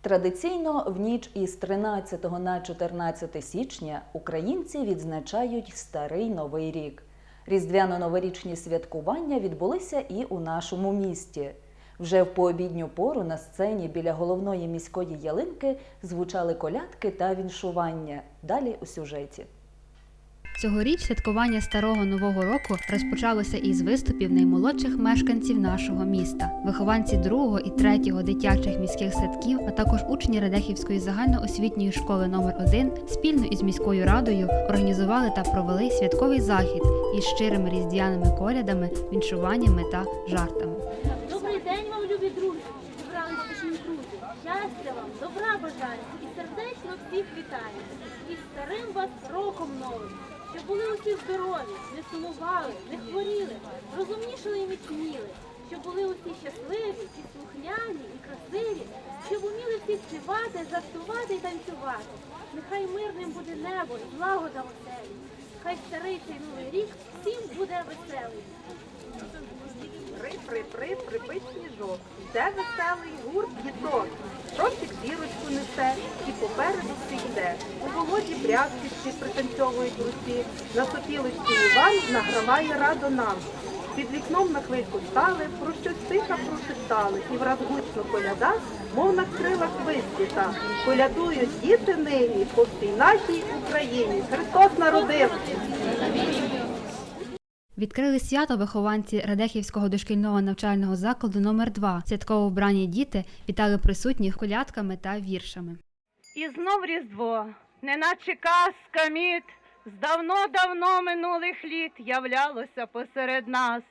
Традиційно в ніч із 13 на 14 січня українці відзначають старий новий рік. Різдвяно-новорічні святкування відбулися і у нашому місті. Вже в пообідню пору на сцені біля головної міської ялинки звучали колядки та віншування. Далі у сюжеті. Цьогоріч святкування старого нового року розпочалося із виступів наймолодших мешканців нашого міста. Вихованці другого і третього дитячих міських садків, а також учні Радехівської загальноосвітньої школи номер 1 спільно із міською радою організували та провели святковий захід із щирими різдвяними колядами, віншуваннями та жартами. Добрий день вам, любі друзі. Щастя вам, добра бажаю і сердечно всіх вітаю. І старим вас роком новим, щоб були усі здорові, не сумували, не хворіли, розумнішили і міцніли, щоб були усі щасливі, і слухняні, і красиві, щоб уміли всі співати, заспівати і танцювати. Нехай мирним буде небо і злагода оселі. Хай старий цей новий рік всім буде веселий. При, при, при, припить сніжок. Йде веселий гурт діток. Хлопчик зірочку несе і попереду всі йде. У володі прядки всі пританцьовують руці. На сопілочці Іван награває радо нам. Під вікном на хвильку стали, про щось тихо прошептали, і враз гучно коляда, мов на крилах висвіта. Колядують діти нині по всій нашій Україні. Христос народив! Відкрили свято вихованці Радехівського дошкільного навчального закладу номер 2 Святково вбрані діти вітали присутніх колядками та віршами. І знов Різдво, неначе казка міт, з давно-давно минулих літ являлося посеред нас.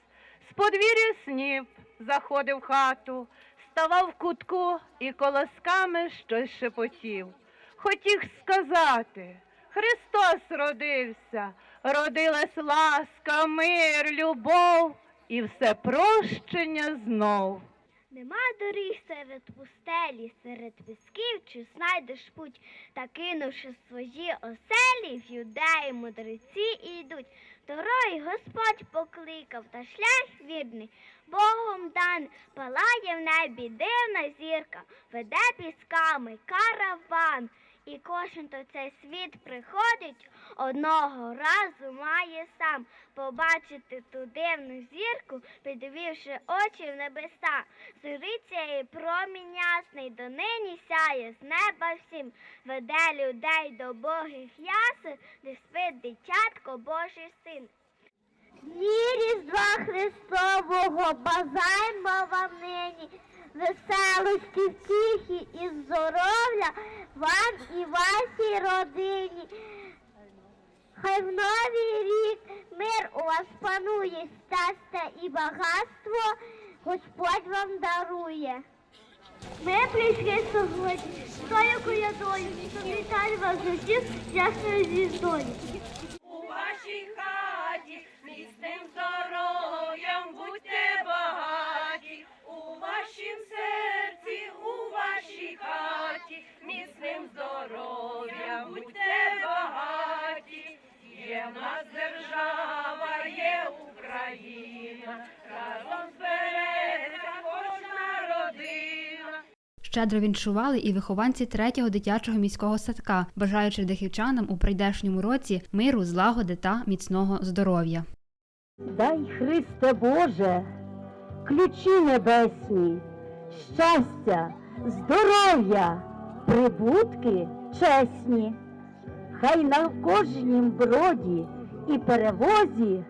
З подвір'я сніп заходив хату, ставав в кутку і колосками щось шепотів. Хотів сказати, Христос родився, родилась ласка, мир, любов і все прощення знов. Нема доріг серед пустелі, серед пісків, чи знайдеш путь, та кинувши свої оселі, в юдеї мудреці йдуть. Дороги Господь покликав, та шлях вірний, Богом дан, палає в небі дивна зірка, веде пісками караван. І кожен то цей світ приходить, одного разу має сам побачити ту дивну зірку, підвівши очі в небеса. Зориця і промінь ясний донині сяє з неба всім, веде людей до богих ясен, де спить дитятко Божий син. Дні Різдва Христового бажаємо вам нині, веселості, втіхи і здоров'я вам і вашій родині. Хай в новий рік мир у вас панує, щастя і багатство Господь вам дарує. Ми прийшли сьогодні з тою колядою, що вітаю вас усіх ясною звіздою. У вашій хаті міцним здоров'ям будьте багаті, вашім серці, у вашій хаті, міцним здоров'ям будьте багаті. Є в нас держава, є Україна, разом збереться кожна родина. Щедро віншували і вихованці третього дитячого міського садка, бажаючи дахівчанам у прийдешньому році миру, злагоди та міцного здоров'я. Дай, Христе Боже, ключі небесні, щастя, здоров'я, прибутки чесні. Хай на кожнім броді і перевозі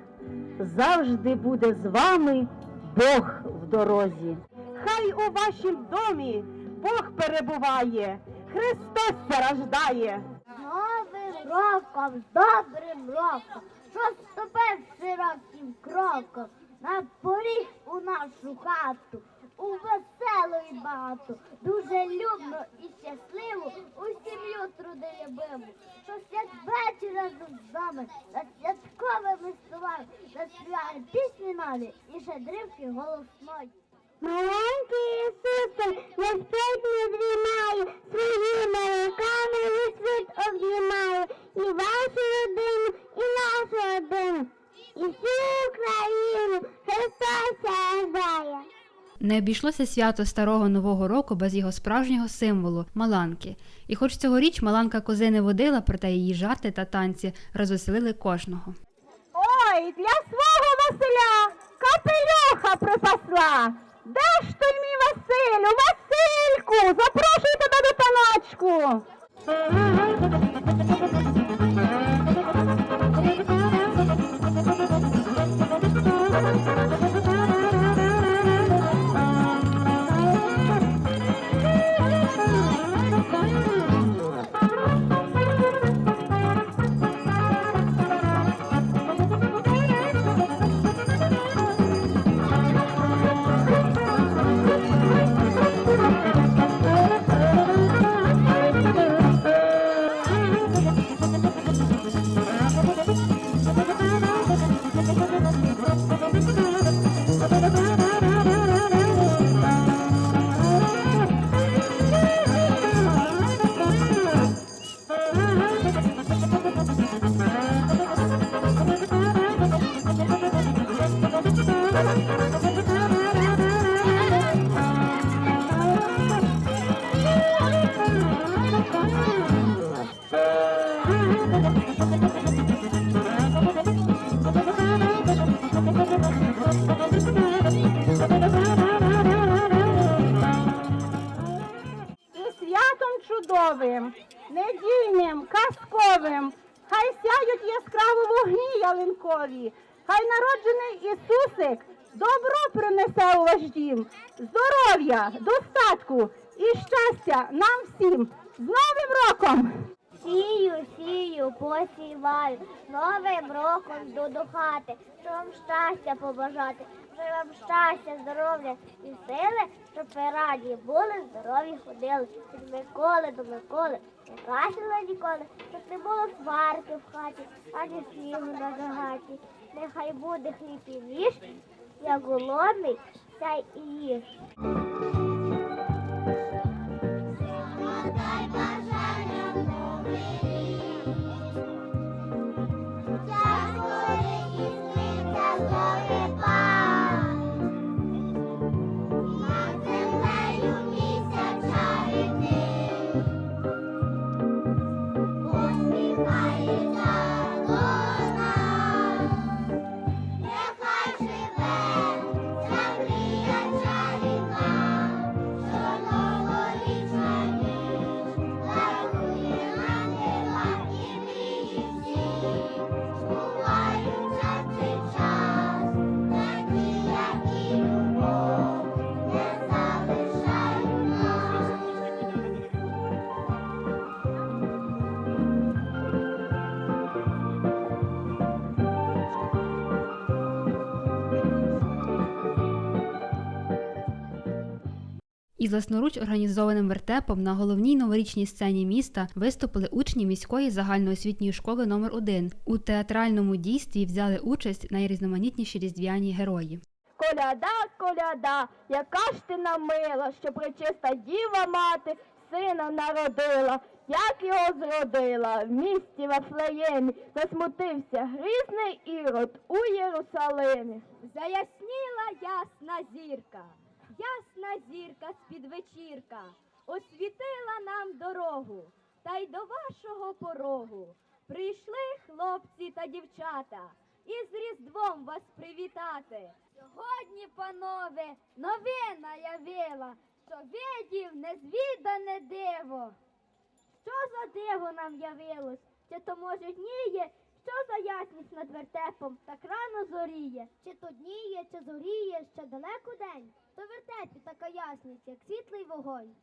завжди буде з вами Бог в дорозі. Хай у вашім домі Бог перебуває, Христос рождає. З Новим роком, добрим роком, що ступив широким кроком на поріг у нашу хату, у веселу і багату, дуже любно і щасливу, у сім'ю трудолюбиву, що святвечір разом з нами, за святковими словами, заспіваємо пісні нові і щедрівки голосної. Маленький Ісусе, не спить не дрімає, своїми руками весь світ обіймає, і вашу родину, і нашу родину, і всю Україну Христос рождає. Не обійшлося свято старого нового року без його справжнього символу маланки. І хоч цьогоріч маланка кози не водила, проте її жарти та танці розвеселили кожного. Ой, для свого Василя капелюха припасла. Де ж той мій Василю? Васильку, запрошую тебе до таночку. Роком! Сію, сію, посіваю, новим роком до хати, щоб вам щастя побажати, щоб вам щастя, здоров'я і сили, щоб ви раді були, здорові ходили, від Миколи до Миколи, не кашляли ніколи, щоб не було сварки в хаті, ані снігу на загаті. Нехай буде хліб і ніж, як голодний, та й їж. Із власноруч організованим вертепом на головній новорічній сцені міста виступили учні міської загальноосвітньої школи номер 1 У театральному дійстві взяли участь найрізноманітніші різдвяні герої. Коляда, коляда, яка ж ти намила, що пречиста діва мати сина народила, як його зродила в місті Вафлеємі, засмутився грізний ірод у Єрусалимі. Заясніла ясна зірка, ясна зірка з-під вечірка, освітила нам дорогу, та й до вашого порогу. Прийшли хлопці та дівчата, і з Різдвом вас привітати. Сьогодні, панове, новина явила, що видів незвідане диво. Що за диво нам явилось? Чи то може дніє? Що за ясність над вертепом так рано зоріє? Чи то дніє, чи зоріє, ще далеко день? То вертепі така ясність, як світлий вогонь.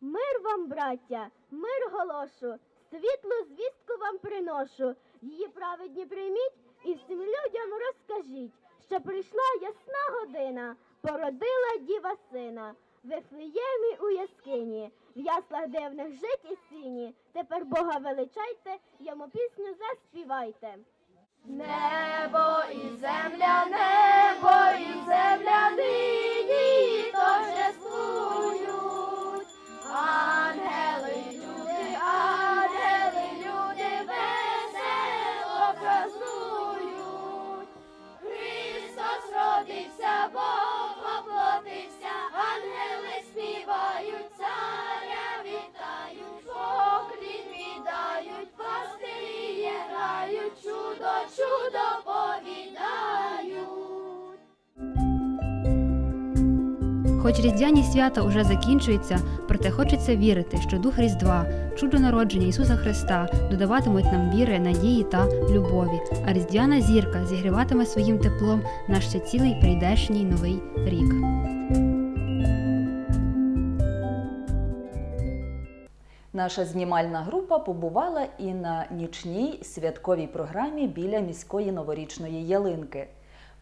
Мир вам, браття, мир голошу, світлу звістку вам приношу. Її праведні прийміть і всім людям розкажіть, що прийшла ясна година, породила діва сина. В Вифлеємі у яскині, в яслах дивних жить і сіні. Тепер Бога величайте, йому пісню заспівайте. Небо і земля, небо і земля нині торжествують. слують. люди, Хоч різдвяні свята уже закінчуються, проте хочеться вірити, що дух Різдва, чудо народження Ісуса Христа додаватимуть нам віри, надії та любові. А різдвяна зірка зігріватиме своїм теплом наш ще цілий прийдешній новий рік. Наша знімальна група побувала і на нічній святковій програмі біля міської новорічної ялинки.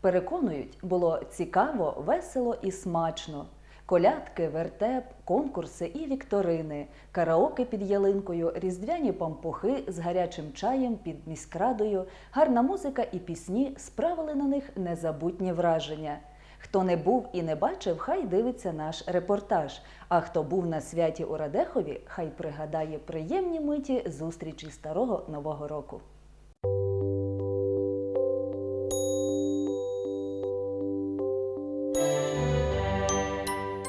Переконують, було цікаво, весело і смачно. Колядки, вертеп, конкурси і вікторини, караоке під ялинкою, різдвяні пампухи з гарячим чаєм під міськрадою, гарна музика і пісні справили на них незабутні враження. Хто не був і не бачив, хай дивиться наш репортаж. А хто був на святі у Радехові, хай пригадає приємні миті зустрічі старого нового року.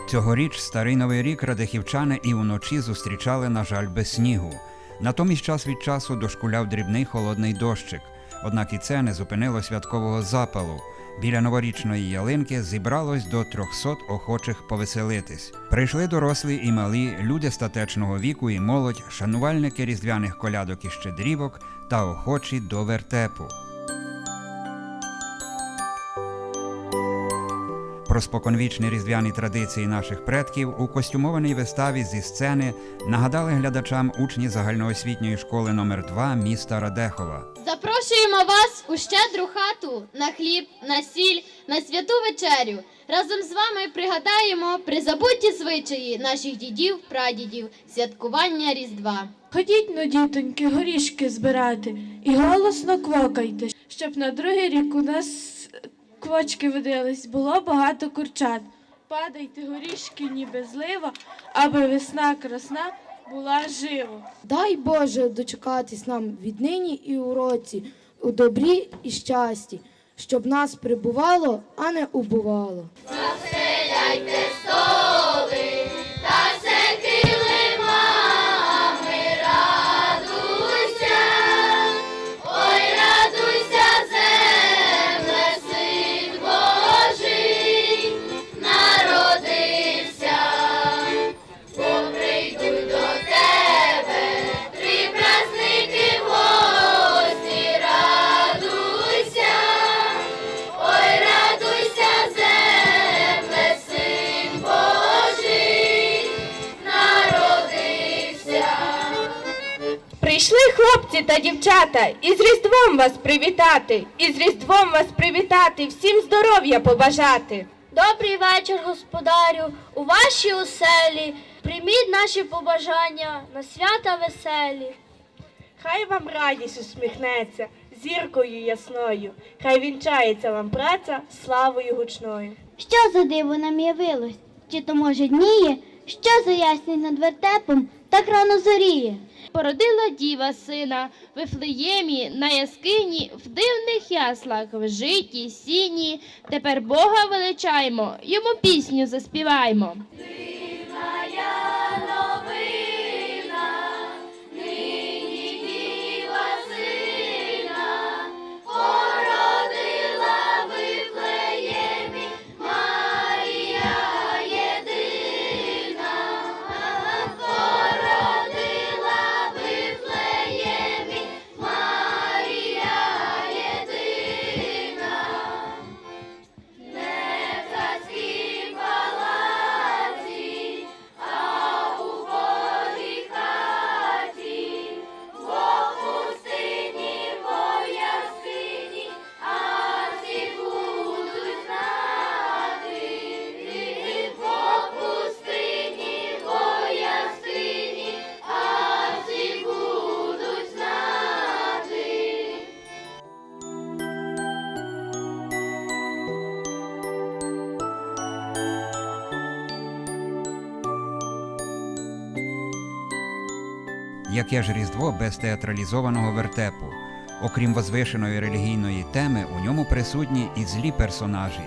Цьогоріч старий новий рік радихівчани і уночі зустрічали, на жаль, без снігу. Натомість час від часу дошкуляв дрібний холодний дощик. Однак і це не зупинило святкового запалу. Біля новорічної ялинки зібралось до 300 охочих повеселитись. Прийшли дорослі і малі, люди статечного віку і молодь, шанувальники різдвяних колядок і щедрівок та охочі до вертепу. Про споконвічні різдвяні традиції наших предків у костюмованій виставі зі сцени нагадали глядачам учні загальноосвітньої школи номер 2 міста Радехова. Запрошуємо вас у щедру хату на хліб, на сіль, на святу вечерю. Разом з вами пригадаємо призабуті звичаї наших дідів, прадідів, святкування Різдва. Ходіть но, дітоньки, горішки збирати і голосно квокайте, щоб на другий рік у нас квочки водились, було багато курчат. Падайте горішки, ніби злива, аби весна красна була жива. Дай Боже дочекатись нам віднині і у році, у добрі і щасті, щоб нас прибувало, а не убувало. Ой, хлопці та дівчата, і з Різдвом вас привітати, і з Різдвом вас привітати, всім здоров'я побажати. Добрий вечір, господарю, у вашій оселі. Прийміть наші побажання на свята веселі. Хай вам радість усміхнеться зіркою ясною, хай вінчається вам праця славою гучною. Що за диво нам явилось? Чи то може дніє? Що за ясність над вертепом так рано зоріє? Породила діва сина в Вифлеємі на яскині, в дивних яслах, в житі, сіні. Тепер Бога величаймо, йому пісню заспіваймо. Породила Яке ж Різдво без театралізованого вертепу? Окрім возвишеної релігійної теми, у ньому присутні і злі персонажі.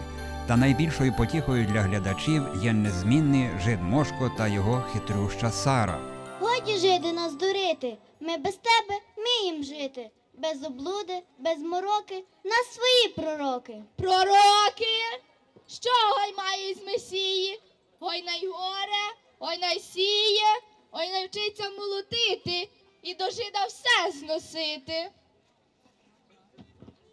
Та найбільшою потіхою для глядачів є незмінний жид Мошко та його хитрюща Сара. Годі жити нас дурити. Ми без тебе вмієм жити. Без облуди, без мороки, нас свої пророки. Пророки! Що гай має з Месії? ой най горе, ой най сіє, ой навчиться молотити і до жида все зносити.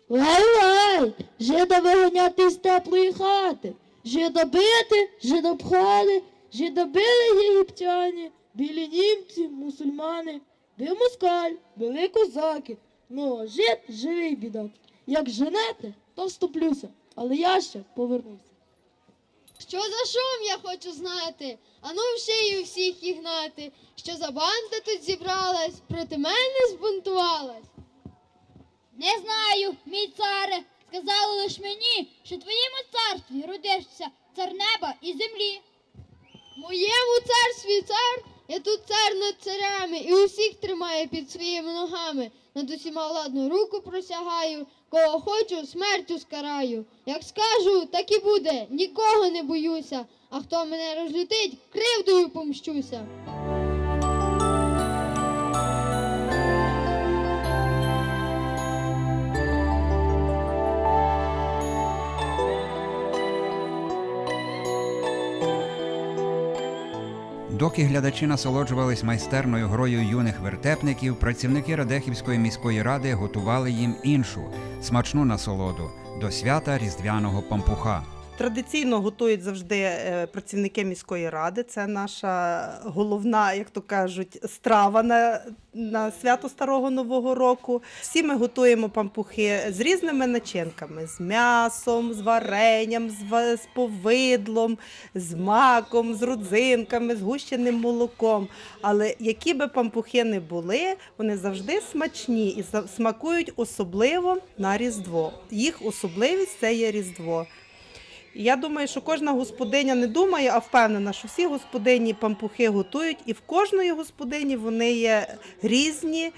Лай-лай, жида виганяти з теплої хати, жида бити, жида пхали, жида били єгиптяни, білі німці, мусульмани, бив москаль, били козаки. Ну, а живий бідак. Як женете, то вступлюся, але я ще повернуся. Що за шум, я хочу знати? Ану в шию всіх їх гнати. Що за банда тут зібралась, проти мене збунтувалась. Не знаю, мій царе, сказали лиш мені, що твоєму царстві родишся цар неба і землі. Моєму царстві цар, я тут цар над царями і усіх тримаю під своїми ногами. Над усіма владну руку просягаю, кого хочу, смертю скараю. Як скажу, так і буде, нікого не боюся. А хто мене розлютить, кривдою помщуся. Доки глядачі насолоджувались майстерною грою юних вертепників, працівники Радехівської міської ради готували їм іншу смачну насолоду до свята різдвяного пампуха. Традиційно готують завжди е, працівники міської ради. Це наша головна, як то кажуть, страва на, на свято Старого Нового року. Всі ми готуємо пампухи з різними начинками: з м'ясом, з варенням, з, з повидлом, з маком, з родзинками, з гущеним молоком. Але які би пампухи не були, вони завжди смачні і смакують особливо на Різдво. Їх особливість це є Різдво. І Я думаю, що кожна господиня не думає, а впевнена, що всі господині пампухи готують, і в кожної господині вони є різні,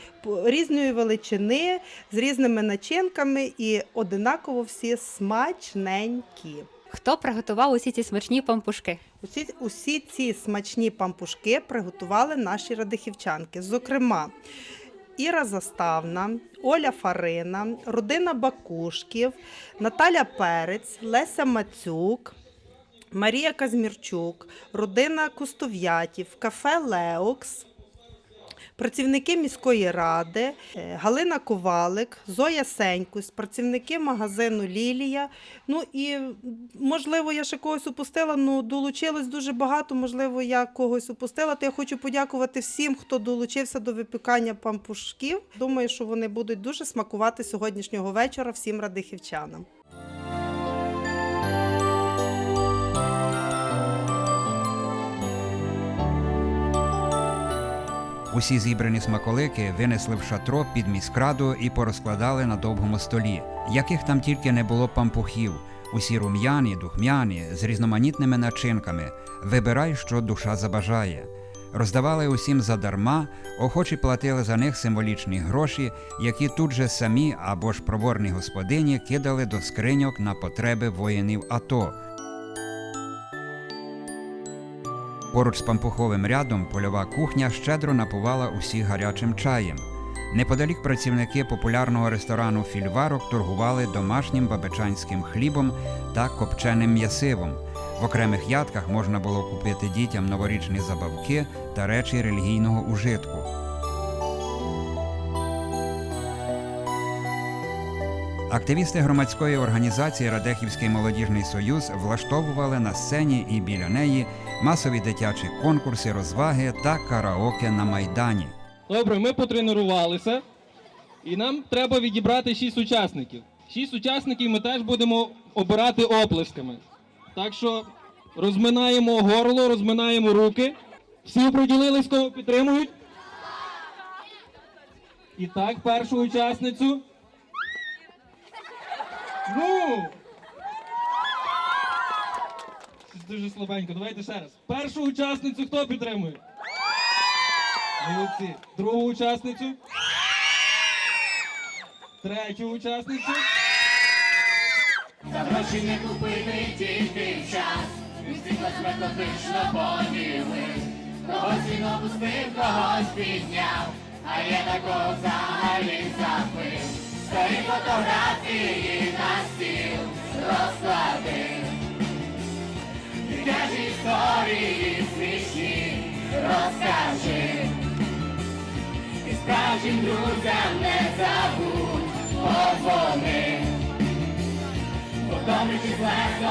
різної величини, з різними начинками і одинаково всі смачненькі. Хто приготував усі ці смачні пампушки? Усі, усі ці смачні пампушки приготували наші радихівчанки. Зокрема, Іра Заставна, Оля Фарина, родина Бакушків, Наталя Перець, Леся Мацюк, Марія Казмірчук, родина Кустов'ятів, кафе Леокс. Працівники міської ради, е, Галина Ковалик, Зоя Сенькусь, працівники магазину Лілія. Ну і можливо, я ще когось упустила. Ну долучилось дуже багато. Можливо, я когось упустила. То я хочу подякувати всім, хто долучився до випікання пампушків. Думаю, що вони будуть дуже смакувати сьогоднішнього вечора всім радихівчанам. Усі зібрані смаколики винесли в шатро під міськраду і порозкладали на довгому столі, яких там тільки не було пампухів. Усі рум'яні, духмяні, з різноманітними начинками. Вибирай, що душа забажає. Роздавали усім задарма, охочі платили за них символічні гроші, які тут же самі або ж проворні господині кидали до скриньок на потреби воїнів АТО. Поруч з пампуховим рядом польова кухня щедро напувала усіх гарячим чаєм. Неподалік працівники популярного ресторану Фільварок торгували домашнім бабичанським хлібом та копченим м'ясивом. В окремих ядках можна було купити дітям новорічні забавки та речі релігійного ужитку. Активісти громадської організації Радехівський молодіжний союз влаштовували на сцені і біля неї масові дитячі конкурси, розваги та караоке на майдані. Добре, ми потренувалися, і нам треба відібрати шість учасників. Шість учасників ми теж будемо обирати оплесками. Так що розминаємо горло, розминаємо руки. Всі оприділились, кого підтримують. І так, першу учасницю. Ну! Дуже слабенько. Давайте ще раз. Першу учасницю хто підтримує? Молодці. Другу учасницю. Третю учасницю. За гроші не купити тільки час. Всіх методично поділи. Когось він опустив, когось підняв. А є такого взагалі запив. Старі фотографії на стіл розклади. Дитячі історії смішні розкажи. І справжнім друзям не забудь подзвони. Потомити зле з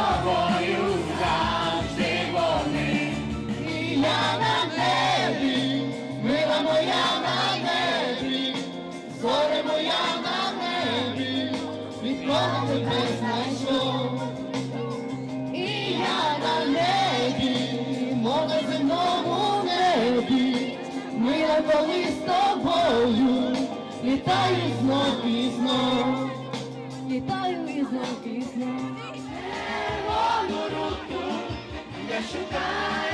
знов і знов, літаю і знов і знов. Руку я шукаю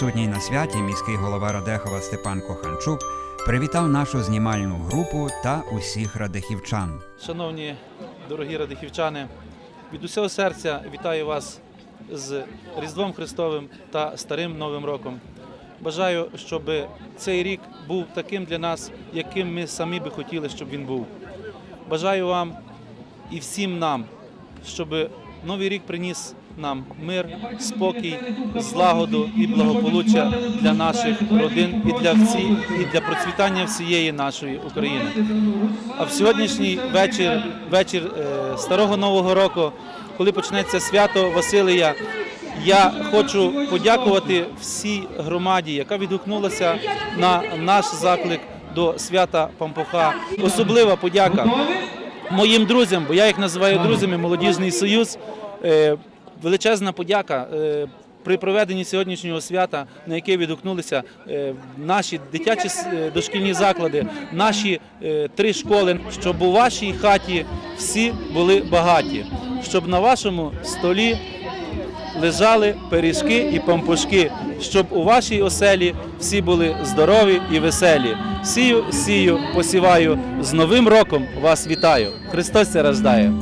Присутній на святі міський голова Радехова Степан Коханчук привітав нашу знімальну групу та усіх радехівчан. Шановні дорогі радихівчани, від усього серця вітаю вас з Різдвом Христовим та Старим Новим Роком. Бажаю, щоб цей рік був таким для нас, яким ми самі би хотіли, щоб він був. Бажаю вам і всім нам, щоб новий рік приніс нам мир, спокій, злагоду і благополуччя для наших родин і для всі, і для процвітання всієї нашої України. А в сьогоднішній вечір, вечір е, старого нового року, коли почнеться свято Василія, я хочу подякувати всій громаді, яка відгукнулася на наш заклик до свята Пампуха. Особлива подяка моїм друзям, бо я їх називаю друзями, молодіжний союз. Величезна подяка. е, При проведенні сьогоднішнього свята, на яке відгукнулися е, наші дитячі е, дошкільні заклади, наші три школи, щоб у вашій хаті всі були багаті, щоб на вашому столі лежали пиріжки і пампушки, щоб у вашій оселі всі були здорові і веселі. Сію, сію, посіваю. З Новим роком вас вітаю. Христос ся рождає.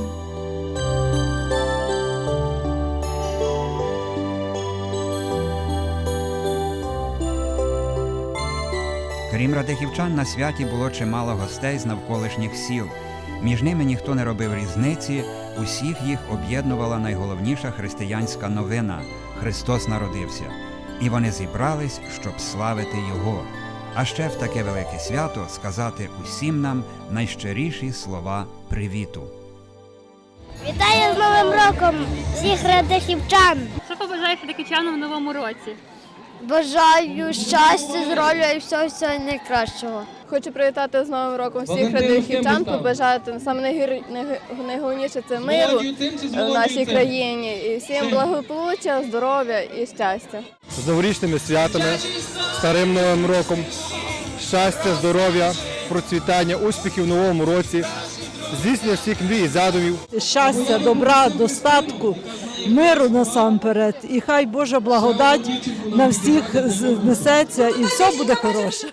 Радехівчан, на святі було чимало гостей з навколишніх сіл. Між ними ніхто не робив різниці, усіх їх об'єднувала найголовніша християнська новина Христос народився. І вони зібрались, щоб славити Його. А ще в таке велике свято сказати усім нам найщиріші слова привіту. Вітаю з Новим роком всіх радихівчан! Що побажаєш дикичанам в новому році? Бажаю щастя, здоров'я і всього всього найкращого. Хочу привітати з Новим роком всіх радихівчан, побажати саме найгір- найголовніше це миру в нашій країні. І всім благополуччя, здоров'я і щастя. з новорічними святами, старим новим роком, щастя, здоров'я, процвітання, успіхів в новому році, здійснення всіх мрій і задумів. щастя, добра, достатку, миру насамперед. І хай Божа благодать на всіх знесеться і все буде хороше.